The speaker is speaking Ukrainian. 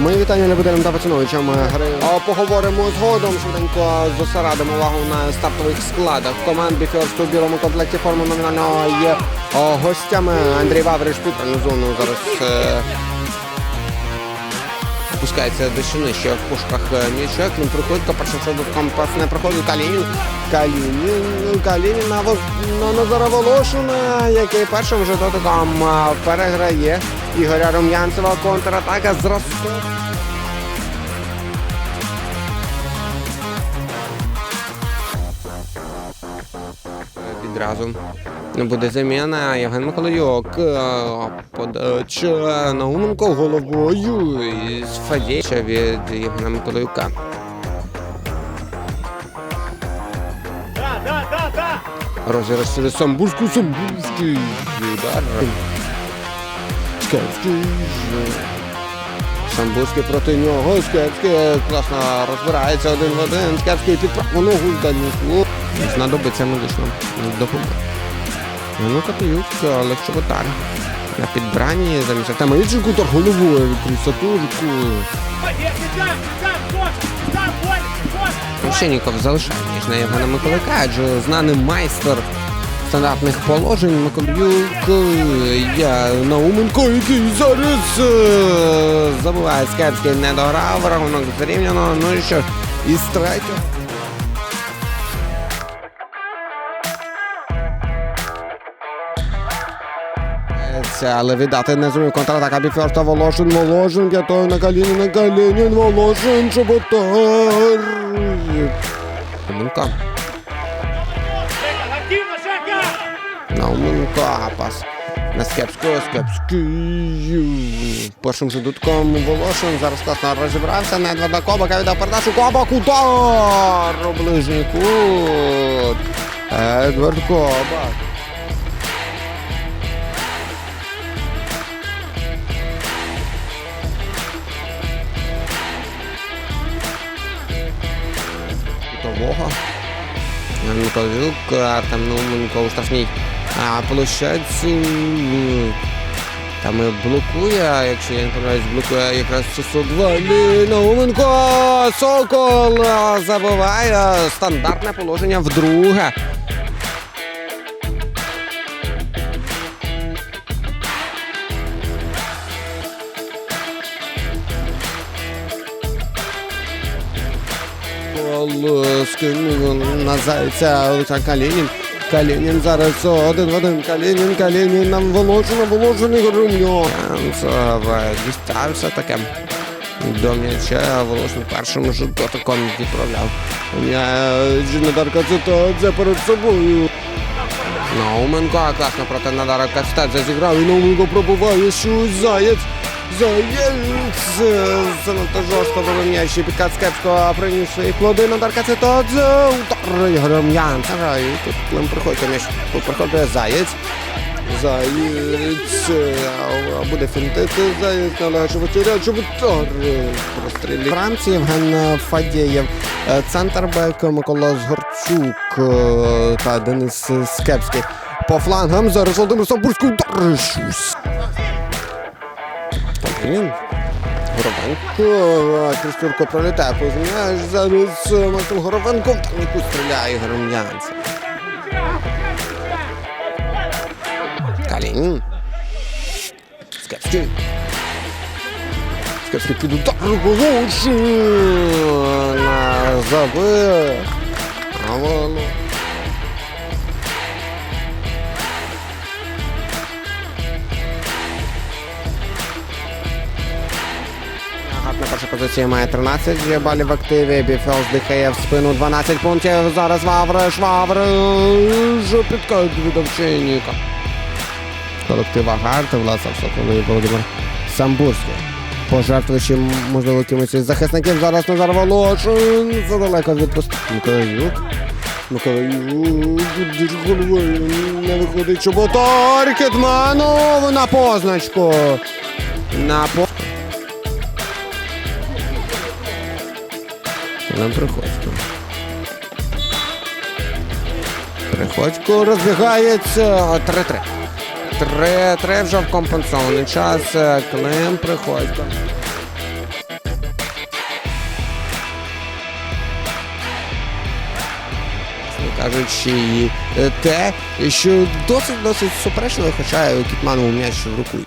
Ми вітання Лебединам та Пацановичам гри. Поговоримо згодом швиденько зосередимо увагу на стартових складах команд Біферсту у білому комплекті форми номінального є гостями Андрій Вавриш півтальну зону зараз. е, Пускається дещо нижче в пушках м'яча. Клін приходить, першим шотком пас не проходить Калінін. Калінін, Калінін на, Назара Волошина, який першим вже дотиком переграє Ігоря Рум'янцева. Контратака з розкопу. Відразу буде заміна. Євген Миколайок. е, Подача Науменко головою із Фадєча від Євгена Миколайука. Розіграш Самбурську, Самбурський. Удар. Скепський. Самбурський проти нього. Скепський класно розбирається один в один. Скепський під праву ногу в дальню. Знадобиться медична допомога. Ну, Катаюк, легше удар. На підбранні замість Артема Ільченку удар головою від Сатурку. Овчинніков залишає ніж на Євгена Миколайка, адже знаний майстер стандартних положень є Науменко, який зараз е, забуває Скепський не дограв, рахунок зрівняно. Ну і що, із третього. Але віддати не зумів контратака Біферста Волошин, Волошин, готовий на Калінін, на Калінін, Волошин, Чоботар. Науменко. Науменко, пас. На Скепського, Скепський. Першим же дудком Волошин, зараз класно розібрався, Недварда Кобака віддав передачу, Кобак, удар ближній кут. Едвард Кобак. Кутового. Миколюк, Артем Науменко у штрафній а, площадці. Там і блокує, якщо я не помиляюсь, блокує якраз часу два. Науменко! Сокол забиває стандартне положення вдруге. Е, скинув на зайця Олександр Калінін. Калінін зараз один в один. Калінін, Калінін нам Волошина, Волошин Ігор Рум'янцев. Дістався таке. До м'яча Волошин першим же дотиком відправляв. М'яч Надарка Цитадзе перед собою. Науменко класно проти Надара Кацтадзе зіграв і Науменко пробуває щось заєць. М'яч і підкат Скепського приніс свої плоди Надар Кацетадзе. Удар Ігорем Янцера. І тут нам приходить м'яч. Приходить Заєць. Заєць. Буде фінтити. Заєць на Чоботаря. Чоботар. Прострілює. Франції Євген Фадєєв. Е, Центрбек Микола Згорчук е, та Денис Скепський. По флангам зараз Володимир Самбурський удар. Блін. Горовенко. Крістюрко пролітає повз. Зараз Максим Горовенко в дальніку стріляє Гором'янцев. Калінін. Скепський. Скепський під удар Волошин. Забив. А воно. Позиції має 13 балів в активі. Біфел здихає в спину 12 пунктів. Зараз Вавриш, Вавриш. Підкат від Овчинніка. Колектива Гарта, Власов Соколовий, Володимир Самбурський. Пожертвуючи, можливо, якимось із захисників. Зараз Назар Волошин. Задалеко. Миколаюк. Миколаюк. Дуже головою. Не виходить Чоботар. Кедманов на позначку. На по... нам приходько. Приходько розбігається. 3-3. 3-3 вже в компенсований час. Е, Клим приходько. Кажучи, е, те, що досить-досить суперечливо, хоча Кітманову м'яч в руку.